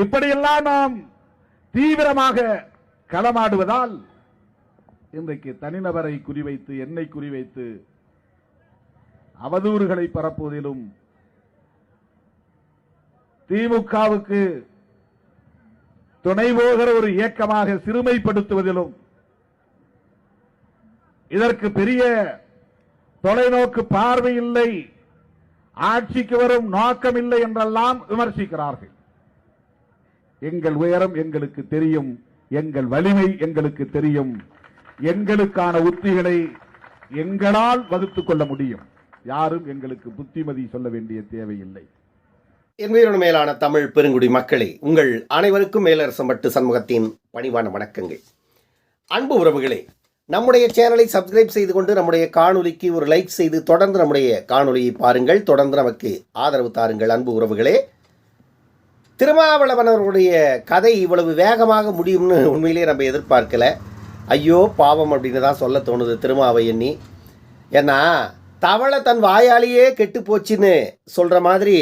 இப்படியெல்லாம் நாம் தீவிரமாக களமாடுவதால் இன்றைக்கு தனிநபரை குறிவைத்து என்னை குறிவைத்து அவதூறுகளை பரப்புவதிலும் திமுகவுக்கு துணை போகிற ஒரு இயக்கமாக சிறுமைப்படுத்துவதிலும் இதற்கு பெரிய தொலைநோக்கு பார்வை இல்லை ஆட்சிக்கு வரும் நோக்கம் இல்லை என்றெல்லாம் விமர்சிக்கிறார்கள். எங்கள் உயரம் எங்களுக்கு தெரியும் எங்கள் வலிமை எங்களுக்கு தெரியும். எங்களுக்கான உத்திகளை எங்களால் வகுத்துக் கொள்ள முடியும். யாரும் எங்களுக்கு புத்திமதி சொல்ல வேண்டிய தேவையில்லை. என் மேலான தமிழ் பெருங்குடி மக்களே உங்கள் அனைவருக்கும் மேலரசம்பட்டு சண்முகத்தின் பணிவான வணக்கங்கள். அன்பு உறவுகளே நம்முடைய சேனலை சப்ஸ்கிரைப் செய்து கொண்டு நம்முடைய காணொலிக்கு ஒரு லைக் செய்து தொடர்ந்து நம்முடைய காணொலியை பாருங்கள். தொடர்ந்து நமக்கு ஆதரவு தாருங்கள் அன்பு உறவுகளே. திருமாவளவன் அவர்களுடைய கதை இவ்வளவு வேகமாக முடியும்னு உண்மையிலேயே நம்ம எதிர்பார்க்கல. ஐயோ பாவம் அப்படின்னு தான் சொல்ல தோணுது திருமாவை எண்ணி. ஏன்னா தவளை தன் வாயாலேயே கெட்டு போச்சுன்னு சொல்கிற மாதிரி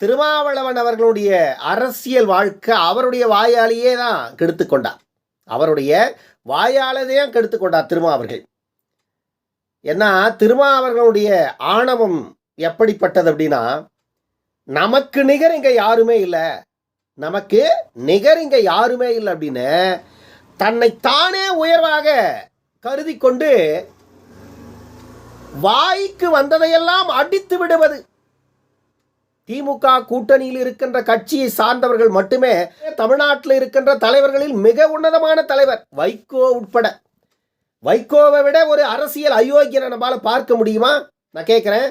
திருமாவளவன் அவர்களுடைய அரசியல் வாழ்க்கை அவருடைய வாயாலேயே தான் கெடுத்து கொண்டார் அவருடைய வாயாலதையும் கெடுத்து கொண்டார் திருமா அவர்கள். ஏன்னா திருமா அவர்களுடைய ஆணவம் எப்படிப்பட்டது அப்படின்னா நமக்கு நிகர் இங்க யாருமே இல்லை. நமக்கு நிகர் இங்க யாருமே இல்லை அப்படின்னு தன்னை தானே உயர்வாக கருதி கொண்டு வாய்க்கு வந்ததையெல்லாம் அடித்து விடுவது. திமுக கூட்டணியில் இருக்கின்ற கட்சியை சார்ந்தவர்கள் மட்டுமே தமிழ்நாட்டில் இருக்கின்ற தலைவர்களில் மிக உன்னதமான தலைவர் வைகோ உட்பட. வைகோவை விட ஒரு அரசியல் அயோக்கியனை நம்மளால் பார்க்க முடியுமா? நான் கேட்குறேன்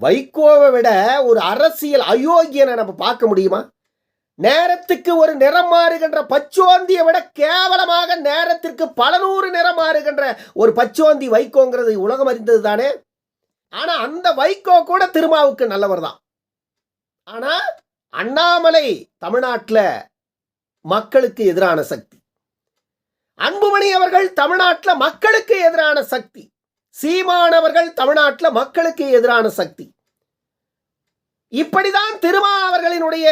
வைகோவை விட ஒரு அரசியல் அயோக்கியனை நம்ம பார்க்க முடியுமா? நேரத்துக்கு ஒரு நிறம் மாறுகின்ற பச்சோந்தியை விட கேவலமாக நேரத்திற்கு பல நூறு நிறம் மாறுகின்ற ஒரு பச்சோந்தி வைகோங்கிறது உலகம் அறிந்தது தானே? ஆனா அந்த வைகோ கூட திருமாவுக்கு நல்லவர் தான். ஆனா அண்ணாமலை தமிழ்நாட்டில் மக்களுக்கு எதிரான சக்தி. அன்புமணி அவர்கள் தமிழ்நாட்டில் மக்களுக்கு எதிரான சக்தி. சீமானவர்கள் தமிழ்நாட்டில் மக்களுக்கு எதிரான சக்தி. இப்படிதான் திருமா அவர்களினுடைய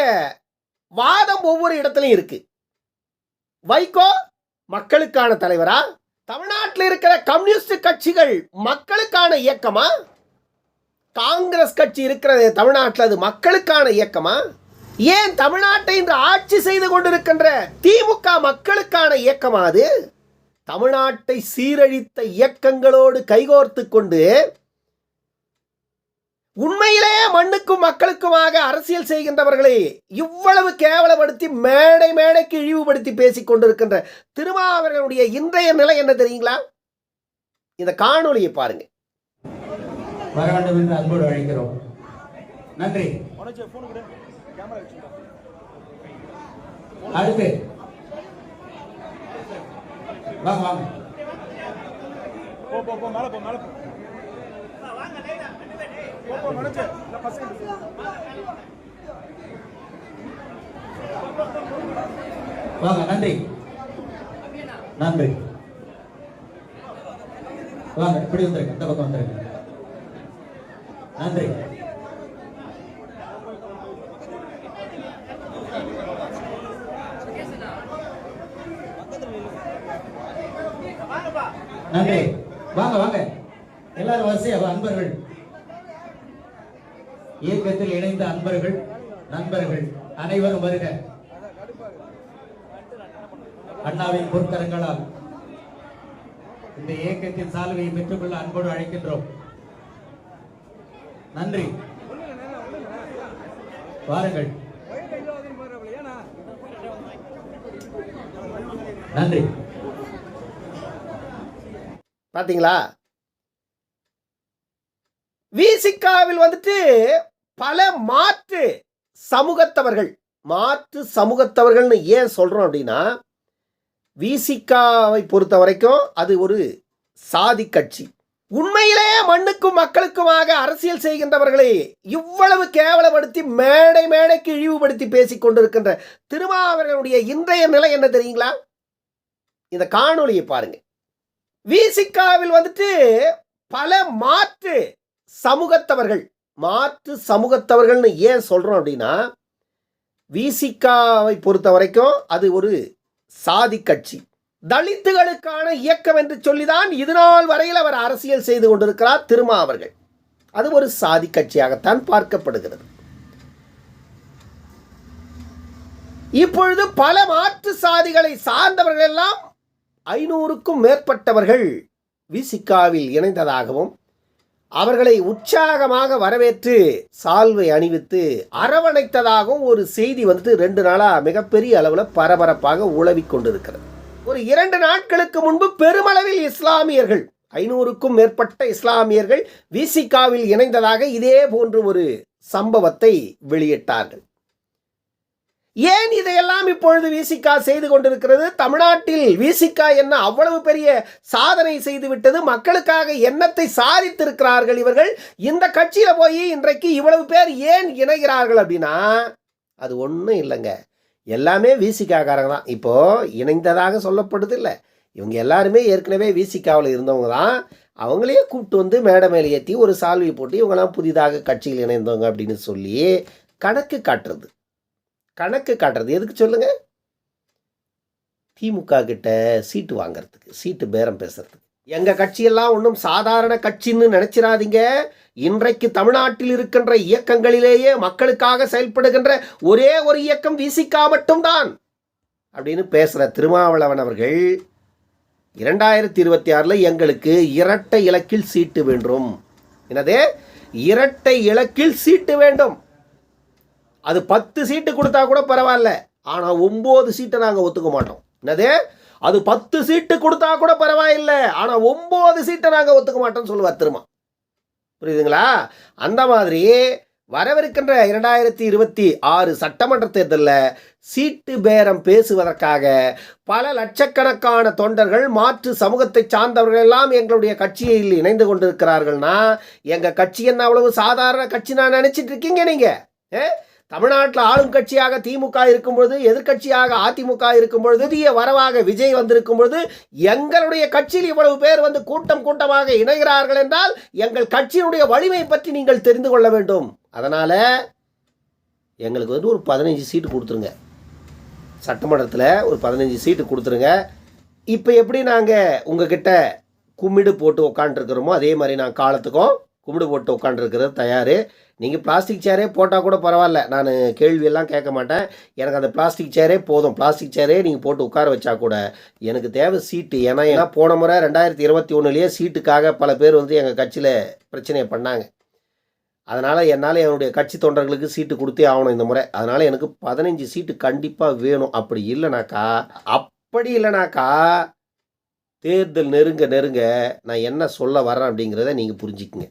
வாதம் ஒவ்வொரு இடத்துலையும் இருக்கு. வைகோ மக்களுக்கான தலைவரா? தமிழ்நாட்டில் இருக்கிற கம்யூனிஸ்ட் கட்சிகள் மக்களுக்கான இயக்கமா? காங்கிரஸ் கட்சி இருக்கிறது தமிழ்நாட்டில் அது மக்களுக்கான இயக்கமா? ஏன் தமிழ்நாட்டை இன்று ஆட்சி செய்து கொண்டிருக்கின்ற திமுக மக்களுக்கான இயக்கமா அது? தமிழ்நாட்டை சீரழித்த இயக்கங்களோடு கைகோர்த்து கொண்டு உண்மையிலே மண்ணுக்கும் மக்களுக்குமாக அரசியல் செய்கின்றவர்களை இவ்வளவு கேவலப்படுத்தி மேடை மேடைக்கு இழிவுபடுத்தி பேசிக் கொண்டிருக்கின்ற திருமாவர்களுடைய இன்றைய நிலை என்ன தெரியுங்களா? இந்த காணொளியை பாருங்க. வர வேண்டும் என்று அன்போடு அழைக்கிறோம். நன்றி. அடுத்து வாங்க வாங்க போ போ போ மேல போ மேல போ வாங்க நன்றி நன்றி வாங்க இப்படி வந்துருங்க இந்த பக்கம் வந்துருங்க நன்றி நன்றி. வாங்க வாங்க. எல்லாரும் வரிசையா அன்பர்கள். இயக்கத்தில் இணைந்த அன்பர்கள் நண்பர்கள் அனைவரும் வருக. அண்ணாவின் பொற்கரங்களால் இந்த இயக்கத்தின் சால்வையை பெற்றுக்கொள்ள அன்போடு அழைக்கின்றோம். நன்றி. வாருங்கள். நன்றி. பார்த்தீங்களா விசிகாவில் வந்துட்டு பல மாற்று சமூகத்தவர்கள் மாற்று சமூகத்தவர்கள்னு ஏன் சொல்கிறோம் அப்படின்னா விசிகாவை பொறுத்த வரைக்கும் அது ஒரு சாதி கட்சி. உண்மையிலே மண்ணுக்கும் மக்களுக்குமாக அரசியல் செய்கின்றவர்களை இவ்வளவு கேவலப்படுத்தி மேடை மேடைக்கு இழிவுபடுத்தி பேசிக் கொண்டிருக்கின்ற திருமாவர்களுடைய இன்றைய நிலை என்ன தெரியுங்களா? இந்த காணொலியை பாருங்கள் விசிகாவில் வந்துட்டு பல மாற்று சமூகத்தவர்கள் மாற்று சமூகத்தவர்கள்னு ஏன் சொல்கிறோம் அப்படின்னா விசிகாவை பொறுத்த வரைக்கும் அது ஒரு சாதி கட்சி. தலித்துகளுக்கான இயக்கம் என்று சொல்லிதான் இது நாள் வரையில் அவர் அரசியல் செய்து கொண்டிருக்கிறார் திருமா அவர்கள் அது ஒரு சாதி கட்சியாகத்தான் பார்க்கப்படுகிறது. இப்பொழுது பல மாற்று சாதிகளை சார்ந்தவர்கள் எல்லாம் ஐநூறுக்கும் மேற்பட்டவர்கள் விசிகாவில் இணைந்ததாகவும் அவர்களை உற்சாகமாக வரவேற்று சால்வை அணிவித்து அரவணைத்ததாகவும் ஒரு செய்தி வந்து ரெண்டு நாளாக மிகப்பெரிய அளவில் பரபரப்பாக உழவி கொண்டிருக்கிறது. ஒரு இரண்டு நாட்களுக்கு முன்பு பெருமளவில் இஸ்லாமியர்கள் ஐநூறுக்கும் மேற்பட்ட இஸ்லாமியர்கள் விசிகாவில் இணைந்ததாக இதே போன்று ஒரு சம்பவத்தை வெளியிட்டார்கள். ஏன் இதையெல்லாம் இப்பொழுது விசிகா செய்து கொண்டிருக்கிறது? தமிழ்நாட்டில் விசிகா என்ன அவ்வளவு பெரிய சாதனை செய்துவிட்டது மக்களுக்காக எண்ணத்தை சாதித்திருக்கிறார்கள் இவர்கள்? இந்த கட்சியில் போய் இன்றைக்கு இவ்வளவு பேர் ஏன் இணைகிறார்கள் அப்படின்னா அது ஒன்றும் இல்லைங்க. எல்லாமே விசிகாக்காரங்க தான். இப்போது இணைந்ததாக சொல்லப்படுது இல்லை இவங்க எல்லாருமே ஏற்கனவே விசிகாவில் இருந்தவங்க தான். அவங்களையே கூப்பிட்டு வந்து மேடை மேலே ஏற்றி ஒரு சால்வை போட்டு இவங்கெல்லாம் புதிதாக கட்சியில் இணைந்தவங்க அப்படின்னு சொல்லி கணக்கு காட்டுறது. கணக்கு காட்டுறது. எதுக்கு சொல்லுங்க? திமுக கிட்ட சீட்டு வாங்குறதுக்கு சீட்டு பேரம் பேசுறதுக்கு. எங்க கட்சியெல்லாம் ஒன்றும் சாதாரண கட்சின்னு நினைச்சிடாதீங்க இன்றைக்கு தமிழ்நாட்டில் இருக்கின்ற இயக்கங்களிலேயே மக்களுக்காக செயல்படுகின்ற ஒரே ஒரு இயக்கம் விசிகா மட்டும்தான். அப்படின்னு பேசுற திருமாவளவன் அவர்கள் இரண்டாயிரத்தி இருபத்தி ஆறில் எங்களுக்கு இரட்டை இலக்கில் சீட்டு வேண்டும். என்னது? இரட்டை இலக்கில் சீட்டு வேண்டும். அது பத்து சீட்டு கொடுத்தா கூட பரவாயில்ல. ஆனால் ஒம்பது சீட்டை நாங்கள் ஒத்துக்க மாட்டோம். என்னது? அது பத்து சீட்டு கொடுத்தா கூட பரவாயில்லை. ஆனால் ஒம்பது சீட்டை நாங்கள் ஒத்துக்க மாட்டோம்னு சொல்லுவார் திரும்ப புரியுதுங்களா? அந்த மாதிரி வரவிருக்கின்ற இரண்டாயிரத்தி இருபத்தி ஆறு சட்டமன்ற தேர்தலில் சீட்டு பேரம் பேசுவதற்காக பல லட்சக்கணக்கான தொண்டர்கள் மாற்று சமூகத்தை சார்ந்தவர்கள் எல்லாம் எங்களுடைய கட்சியில் இணைந்து கொண்டிருக்கிறார்கள்னா எங்கள் கட்சி என்ன அவ்வளவு சாதாரண கட்சி நான் நினச்சிட்டு இருக்கீங்க நீங்கள் தமிழ்நாட்டில் ஆளும் கட்சியாக திமுக இருக்கும்பொழுது எதிர்க்கட்சியாக அதிமுக இருக்கும்பொழுது புதிய வரவாக விஜய் வந்திருக்கும் பொழுது எங்களுடைய கட்சியில் இவ்வளவு பேர் வந்து கூட்டம் கூட்டமாக இணைகிறார்கள் என்றால் எங்கள் கட்சியினுடைய வலிமை பற்றி நீங்கள் தெரிந்து கொள்ள வேண்டும். அதனால் எங்களுக்கு வந்து ஒரு பதினஞ்சு சீட்டு கொடுத்துருங்க. சட்டமன்றத்தில் ஒரு பதினஞ்சு சீட்டு கொடுத்துருங்க. இப்போ எப்படி நாங்கள் உங்ககிட்ட கும்மிடு போட்டு உக்காண்ட்ருக்கிறோமோ அதே மாதிரி நான் காலத்துக்கும் கும்பிடு போட்டு உட்காண்டிருக்கிறது தயார். நீங்கள் பிளாஸ்டிக் சேரே போட்டால் கூட பரவாயில்ல. நான் கேள்வியெல்லாம் கேட்க மாட்டேன். எனக்கு அந்த பிளாஸ்டிக் சேரே போதும். பிளாஸ்டிக் சேரே நீங்கள் போட்டு உட்கார வச்சா கூட எனக்கு தேவை சீட்டு ஏன்னா ஏன்னா போன முறை ரெண்டாயிரத்தி இருபத்தி ஒன்றுலேயே சீட்டுக்காக பல பேர் வந்து எங்கள் கட்சியில் பிரச்சனையை பண்ணாங்க. அதனால் என்னால் என்னுடைய கட்சி தொண்டர்களுக்கு சீட்டு கொடுத்தே ஆகணும் இந்த முறை. அதனால் எனக்கு பதினஞ்சு சீட்டு கண்டிப்பாக வேணும். அப்படி இல்லைனாக்கா அப்படி இல்லைனாக்கா தேர்தல் நெருங்க நெருங்க நான் என்ன சொல்ல வரேன் அப்படிங்கிறத நீங்கள் புரிஞ்சுக்குங்க.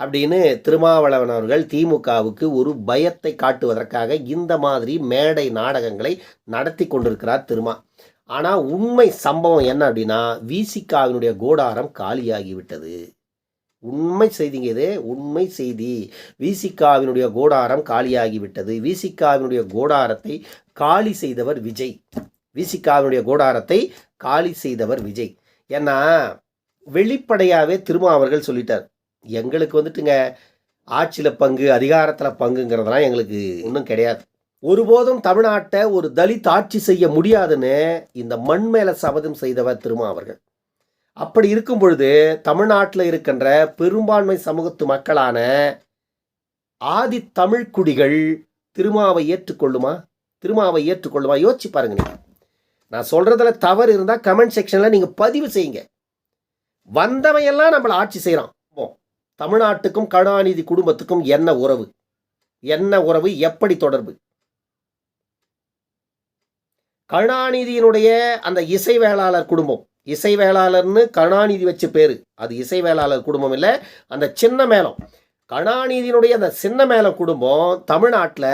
அப்படின்னு திருமாவளவன் அவர்கள் திமுகவுக்கு ஒரு பயத்தை காட்டுவதற்காக இந்த மாதிரி மேடை நாடகங்களை நடத்தி கொண்டிருக்கிறார் திருமா. ஆனால் உண்மை சம்பவம் என்ன அப்படின்னா விசிகாவினுடைய கோடாரம் காலியாகிவிட்டது. உண்மை செய்திங்க இது உண்மை செய்தி. விசிகாவினுடைய கோடாரம் காலியாகிவிட்டது. விசிகாவினுடைய கோடாரத்தை காலி செய்தவர் விஜய். விசிகாவினுடைய கோடாரத்தை காலி செய்தவர் விஜய். ஏன்னா வெளிப்படையாகவே திருமா அவர்கள் சொல்லிட்டார். எங்களுக்கு வந்துட்டுங்க ஆட்சியில் பங்கு அதிகாரத்தில் பங்குங்கிறதெல்லாம் எங்களுக்கு இன்னும் கிடையாது. ஒருபோதும் தமிழ்நாட்டை ஒரு தலித் ஆட்சி செய்ய முடியாதுன்னு இந்த மண் மேலே சபதம் செய்தவர் திருமா அவர்கள். அப்படி இருக்கும் பொழுது தமிழ்நாட்டில் இருக்கின்ற பெரும்பான்மை சமூகத்து மக்களான ஆதி தமிழ் குடிகள் திருமாவை ஏற்றுக்கொள்ளுமா? திருமாவை ஏற்றுக்கொள்ளுமா? யோசிச்சு பாருங்க நீங்கள் நான் சொல்கிறதுல தவறு இருந்தால் கமெண்ட் செக்ஷனில் நீங்கள் பதிவு செய்யுங்க. வந்தவையெல்லாம் நம்மளை ஆட்சி செய்கிறான் தமிழ்நாட்டுக்கும் கருணாநிதி குடும்பத்துக்கும் என்ன உறவு? என்ன உறவு? எப்படி தொடர்பு? கருணாநிதியினுடைய அந்த இசை வேளாளர் குடும்பம். இசை வேளாளர்னு கருணாநிதி வச்ச பேர். அது இசை வேளாளர் குடும்பம் இல்லை அந்த சின்ன மேளம். கருணாநிதியினுடைய அந்த சின்ன மேளம் குடும்பம் தமிழ்நாட்டில்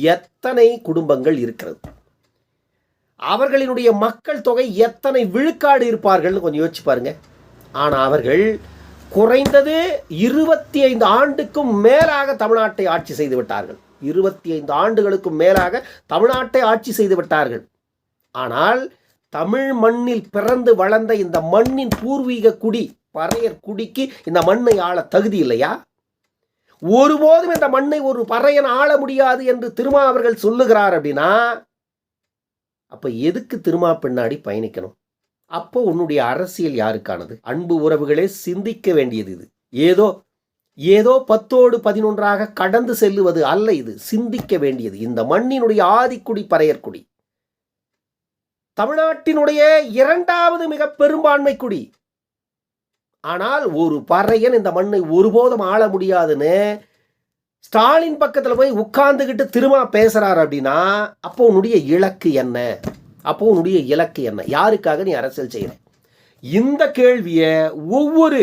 எத்தனை குடும்பங்கள் இருக்கிறது? அவர்களினுடைய மக்கள் தொகை எத்தனை விழுக்காடு இருப்பார்கள்னு கொஞ்சம் யோசிச்சு பாருங்க. ஆனால் அவர்கள் குறைந்தது இருபத்தி ஐந்து ஆண்டுக்கும் மேலாக தமிழ்நாட்டை ஆட்சி செய்து விட்டார்கள். இருபத்தி ஐந்து ஆண்டுகளுக்கும் மேலாக தமிழ்நாட்டை ஆட்சி செய்து விட்டார்கள். ஆனால் தமிழ் மண்ணில் பிறந்து வளர்ந்த இந்த மண்ணின் பூர்வீக குடி பறையர் குடிக்கு இந்த மண்ணை ஆள தகுதி இல்லையா? ஒருபோதும் இந்த மண்ணை ஒரு பறையன் ஆள முடியாது என்று திருமா அவர்கள் சொல்லுகிறார் அப்படின்னா அப்ப எதுக்கு திருமா பின்னாடி பயணிக்கணும்? அப்போ உன்னுடைய அரசியல் யாருக்கானது? அன்பு உறவுகளே சிந்திக்க வேண்டியது இது. ஏதோ ஏதோ பத்தோடு பதினொன்றாக கடந்து செல்லுவது அல்ல இது. சிந்திக்க வேண்டியது. இந்த மண்ணினுடைய ஆதிக்குடி பறையற்குடி தமிழ்நாட்டினுடைய இரண்டாவது மிக பெரும்பான்மை குடி. ஆனால் ஒரு பறையன் இந்த மண்ணை ஒருபோதும் ஆள முடியாதுன்னு ஸ்டாலின் பக்கத்தில் போய் உட்கார்ந்துக்கிட்டு திரும்ப பேசுறாரு அப்படின்னா அப்போ உன்னுடைய இலக்கு என்ன? அப்போ உன்னுடைய இலக்கு என்ன? யாருக்காக நீ அரசியல் செய்கிற இந்த கேள்வியை ஒவ்வொரு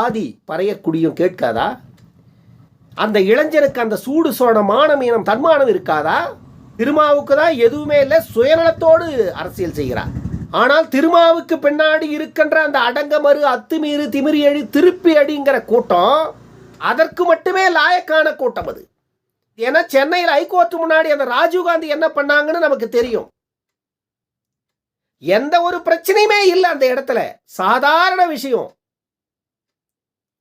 ஆதி பறையக்குடியும் கேட்காதா? அந்த இளைஞனுக்கு அந்த சூடு சோழ மானமீனம் தன்மானம் இருக்காதா? திருமாவுக்கு தான் எதுவுமே இல்லை சுயநலத்தோடு அரசியல் செய்கிறார் ஆனால் திருமாவுக்கு பின்னாடி இருக்கின்ற அந்த அடங்கமறு அத்துமீறு திமிரி அடி திருப்பி அடிங்கிற கூட்டம் அதற்கு மட்டுமே லாயக்கான கூட்டம் அது. ஏன்னா சென்னையில் ஐகோர்ட்டு முன்னாடி அந்த ராஜீவ்காந்தி என்ன பண்ணாங்கன்னு நமக்கு தெரியும். எந்த ஒரு பிரச்சனையுமே இல்லை அந்த இடத்துல. சாதாரண விஷயம்.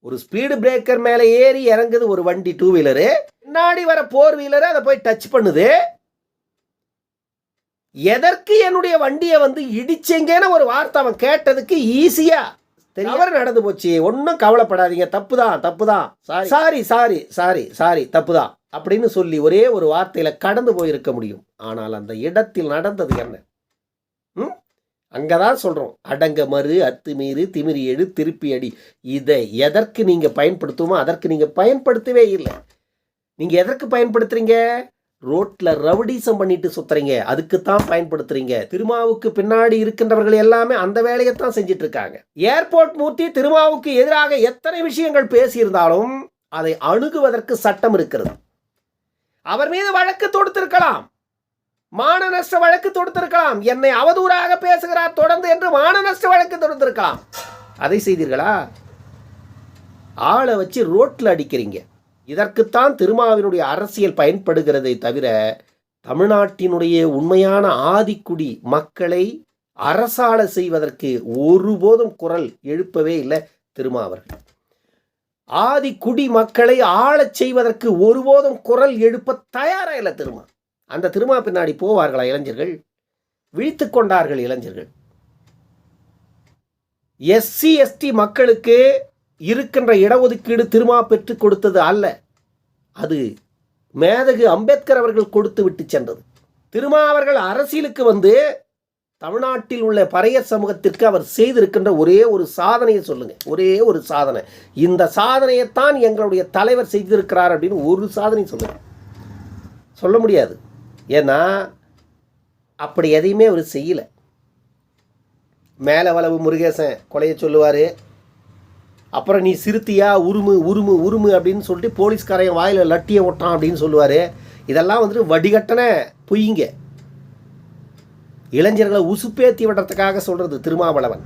ஒரு ஸ்பீடு பிரேக்கர் மேலே ஏறி இறங்குது ஒரு வண்டி டூ வீலரு பின்னாடி வர போர் வீலரு அதை போய் டச் பண்ணுது. எதற்கு என்னுடைய வண்டியை வந்து இடிச்சீங்கன்னு ஒரு வார்த்தை அவன் கேட்டதுக்கு ஈஸியா தவறு நடந்து போச்சு. ஒன்றும் கவலைப்படாதீங்க. தப்பு தான் தப்பு தான் சாரி சாரி சாரி சாரி தப்பு தான் அப்படின்னு சொல்லி ஒரே ஒரு வார்த்தையில கடந்து போயிருக்க முடியும். ஆனால் அந்த இடத்தில் நடந்தது என்ன? ம்? அங்கே தான் சொல்கிறோம் அடங்க மறு அத்துமீறு திமிரி எடு திருப்பி அடி. இதை எதற்கு நீங்கள் பயன்படுத்துமோ அதற்கு நீங்கள் பயன்படுத்தவே இல்லை. நீங்கள் எதற்கு பயன்படுத்துறீங்க? ரோட்டில் ரவுடிசம் பண்ணிட்டு சுத்துறீங்க. அதுக்கு தான் பயன்படுத்துறீங்க. திருமாவுக்கு பின்னாடி இருக்கின்றவர்கள் எல்லாமே அந்த வேலையை தான் செஞ்சிட்டு இருக்காங்க ஏர்போர்ட் மூர்த்தி திருமாவுக்கு எதிராக எத்தனை விஷயங்கள் பேசியிருந்தாலும் அதை அணுகுவதற்கு சட்டம் இருக்கிறது. அவர் மீது வழக்கு தொடுத்திருக்கலாம். மான நஷ்ட வழக்கு தொடுத்திருக்கலாம். என்னை அவதூறாக பேசுகிறார் தொடர்ந்து என்று மான நஷ்ட வழக்கு தொடுத்திருக்கலாம். அதை செய்தீர்களா? ஆளை வச்சு ரோட்டில் அடிக்கிறீங்க. இதற்குத்தான் திருமாவினுடைய அரசியல் பயன்படுகிறதை தவிர தமிழ்நாட்டினுடைய உண்மையான ஆதிக்குடி மக்களை அரசாள செய்வதற்கு ஒருபோதும் குரல் எழுப்பவே இல்லை திருமாவர்கள். ஆதிக்குடி மக்களை ஆளச் செய்வதற்கு ஒருபோதும் குரல் எழுப்ப தயாராக இல்லை திருமா? அந்த திருமா பின்னாடி போவார்களா இளைஞர்கள்? விழித்து கொண்டார்கள் இளைஞர்கள். எஸ்சி எஸ்டி மக்களுக்கு இருக்கின்ற இடஒதுக்கீடு திருமா பெற்றுக் கொடுத்தது அல்ல. அது மேதகு அம்பேத்கர் அவர்கள் கொடுத்து விட்டு சென்றது. திருமா அவர்கள் அரசியலுக்கு வந்து தமிழ்நாட்டில் உள்ள பறைய சமூகத்திற்கு அவர் செய்திருக்கின்ற ஒரே ஒரு சாதனையை சொல்லுங்கள் ஒரே ஒரு சாதனை. இந்த சாதனையைத்தான் எங்களுடைய தலைவர் செய்திருக்கிறார் அப்படின்னு ஒரு சாதனை சொல்லுங்கள் சொல்ல முடியாது. ஏன்னா அப்படி எதையுமே அவர் செய்யலை. மேலே வளவு முருகேசன் கொலையை சொல்லுவார். அப்புறம் நீ சிறுத்தியா உருமு உருமு உருமு அப்படின்னு சொல்லிட்டு போலீஸ்காரையும் வாயில் லட்டியை ஒட்டான் அப்படின்னு சொல்லுவார். இதெல்லாம் வந்துட்டு வடிகட்டன பொய்ங்க. இளைஞர்களை உசுப்பேத்தி விடுறதுக்காக சொல்கிறது திருமாவளவன்.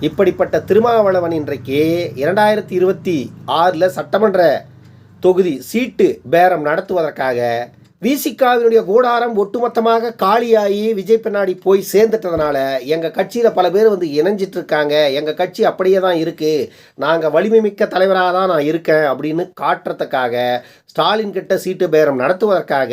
இப்படிப்பட்ட திருமாவளவன் இன்றைக்கு இரண்டாயிரத்தி இருபத்தி ஆறில் சட்டமன்ற தொகுதி சீட்டு பேரம் நடத்துவதற்காக விசிகாவினுடைய கூடாரம் ஒட்டுமொத்தமாக காலியாகி விஜய் பின்னாடி போய் சேர்ந்துட்டதுனால எங்கள் கட்சியில் பல பேர் வந்து இணைஞ்சிட்டு இருக்காங்க எங்கள் கட்சி அப்படியே தான் இருக்குது நாங்கள் வலிமை மிக்க தலைவராக தான் நான் இருக்கேன் அப்படின்னு காட்டுறதுக்காக ஸ்டாலின் கிட்ட சீட்டு பேரம் நடத்துவதற்காக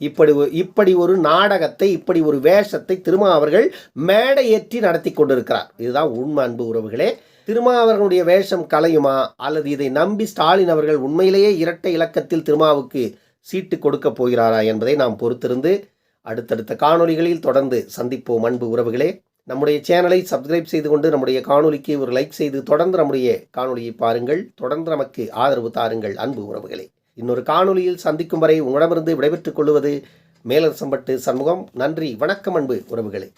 இப்படி இப்படி ஒரு நாடகத்தை இப்படி ஒரு வேஷத்தை திருமா அவர்கள் மேடையேற்றி நடத்தி கொண்டிருக்கிறார். இதுதான் உண்மை அன்பு உறவுகளே. திருமா அவர்களுடைய வேஷம் கலையுமா? அல்லது இதை நம்பி ஸ்டாலின் அவர்கள் உண்மையிலேயே இரட்டை இலக்கத்தில் திருமாவுக்கு சீட்டு கொடுக்க போகிறாரா என்பதை நாம் பொறுத்திருந்து அடுத்தடுத்த காணொலிகளில் தொடர்ந்து சந்திப்போம். அன்பு உறவுகளே நம்முடைய சேனலை சப்ஸ்கிரைப் செய்து கொண்டு நம்முடைய காணொலிக்கு ஒரு லைக் செய்து தொடர்ந்து நம்முடைய காணொலியை பாருங்கள். தொடர்ந்து நமக்கு ஆதரவு தாருங்கள். அன்பு உறவுகளே இன்னொரு காணொலியில் சந்திக்கும் வரை உங்களிடமிருந்து விடைபெற்றுக் கொள்வது மேலரசம்பட்டு சண்முகம். நன்றி வணக்கம் அன்பு உறவுகளே.